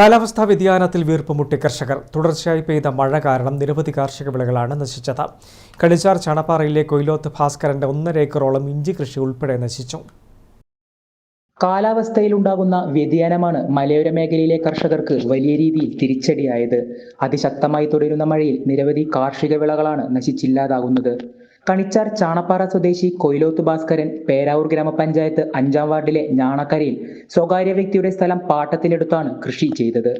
കാലാവസ്ഥാ വ്യതിയാനത്തിൽ വീർപ്പുമുട്ടി കർഷകർ. തുടർച്ചയായി പെയ്ത മഴ കാരണം നിരവധി കാർഷിക വിളകളാണ് നശിച്ചത്. കളിച്ചാർ ചണപ്പാറയിലെ കൊയിലോത്ത് ഭാസ്കരന്റെ ഒന്നര ഏക്കറോളം ഇഞ്ചി കൃഷി ഉൾപ്പെടെ നശിച്ചു. കാലാവസ്ഥയിലുണ്ടാകുന്ന വ്യതിയാനമാണ് മലയോര മേഖലയിലെ കർഷകർക്ക് വലിയ രീതിയിൽ തിരിച്ചടിയായത്. അതിശക്തമായി തുടരുന്ന മഴയിൽ നിരവധി കാർഷിക വിളകളാണ് നശിച്ചില്ലാതാകുന്നത്. കണിച്ചാർ ചാണപ്പാറ സ്വദേശി കൊയിലോത്ത് ഭാസ്കരൻ പേരാവൂർ ഗ്രാമപഞ്ചായത്ത് അഞ്ചാം വാർഡിലെ ഞാണക്കരയിൽ സ്വകാര്യ വ്യക്തിയുടെ സ്ഥലം പാട്ടത്തിനെടുത്താണ് കൃഷി ചെയ്തത്.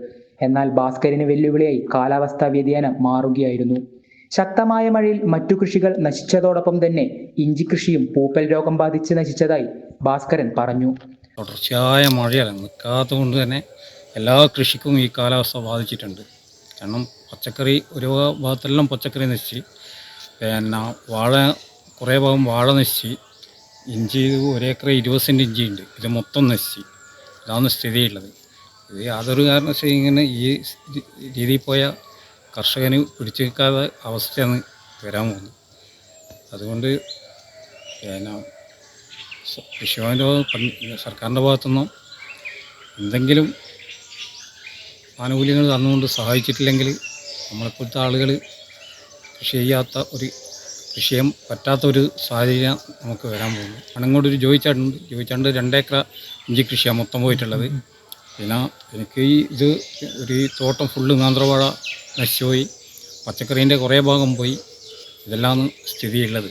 എന്നാൽ ഭാസ്കരന് വെല്ലുവിളിയായി കാലാവസ്ഥാ വ്യതിയാനം മാറുകയായിരുന്നു. ശക്തമായ മഴയിൽ മറ്റു കൃഷികൾ നശിച്ചതോടൊപ്പം തന്നെ ഇഞ്ചി കൃഷിയും പൂപ്പൽ രോഗം ബാധിച്ച് നശിച്ചതായി ഭാസ്കരൻ പറഞ്ഞു. തുടർച്ചയായ മഴയാണ് നിൽക്കാത്തത് കൊണ്ട് തന്നെ എല്ലാ കൃഷിക്കും ഈ കാലാവസ്ഥ ബാധിച്ചിട്ടുണ്ട്. കാരണം പച്ചക്കറി ഒരു ഭാഗത്തെല്ലാം പച്ചക്കറി നശിച്ച് പിന്നെ വാഴ കുറേ ഭാഗം വാഴ നശിച്ച് ഇഞ്ചി ഒരേക്കർ ഇരുപത് സെന്റ് ഇഞ്ചി ഉണ്ട്. ഇത് മൊത്തം നശിച്ച്. ഇതാണ് സ്ഥിതിയുള്ളത്. ഇത് യാതൊരു കാരണവശാലും ഇങ്ങനെ ഈ രീതിയിൽ പോയ കർഷകന് പിടിച്ചു നിൽക്കാതെ അവസ്ഥയാണ് വരാൻ പോകുന്നത്. അതുകൊണ്ട് പിന്നെ കൃഷിഭവന്റെ സർക്കാരിന്റെ ഭാഗത്തുനിന്നും എന്തെങ്കിലും ആനുകൂല്യങ്ങൾ തന്നുകൊണ്ട് സഹായിച്ചിട്ടില്ലെങ്കിൽ നമ്മളിപ്പോഴത്തെ ആളുകൾ കൃഷി ചെയ്യാത്ത ഒരു കൃഷി ചെയ്യാൻ പറ്റാത്ത ഒരു സാഹചര്യം നമുക്ക് വരാൻ പോകുന്നു. അണങ്ങോട്ടൊരു ജോയിച്ചാട്ടുണ്ട് ജോയിച്ചാണ്ട് രണ്ടേക്കറ ഇഞ്ചി കൃഷിയാണ് മൊത്തം പോയിട്ടുള്ളത്. പിന്നെ എനിക്ക് ഈ ഇത് ഒരു തോട്ടം ഫുള്ള് നാന്ത്രവാഴ നശിച്ചുപോയി. പച്ചക്കറീന്റെ കുറേ ഭാഗം പോയി. ഇതെല്ലാം സ്ഥിതിയുള്ളത്.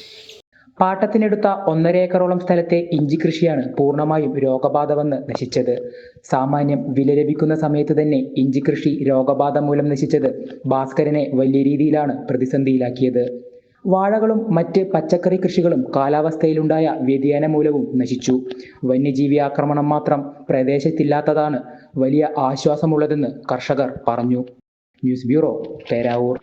പാട്ടത്തിനെടുത്ത ഒന്നര ഏക്കറോളം സ്ഥലത്തെ ഇഞ്ചി കൃഷിയാണ് പൂർണമായും രോഗബാധ വന്ന് നശിച്ചത്. സാമാന്യം വില ലഭിക്കുന്ന സമയത്ത് തന്നെ ഇഞ്ചി കൃഷി രോഗബാധ മൂലം നശിച്ചത് ഭാസ്കരനെ വലിയ രീതിയിലാണ് പ്രതിസന്ധിയിലാക്കിയത്. വാഴകളും മറ്റ് പച്ചക്കറി കൃഷികളും കാലാവസ്ഥയിലുണ്ടായ വ്യതിയാനം മൂലവും നശിച്ചു. വന്യജീവി ആക്രമണം മാത്രം പ്രദേശത്തില്ലാത്തതാണ് വലിയ ആശ്വാസമുള്ളതെന്ന് കർഷകർ പറഞ്ഞു. News bureau Peravoor.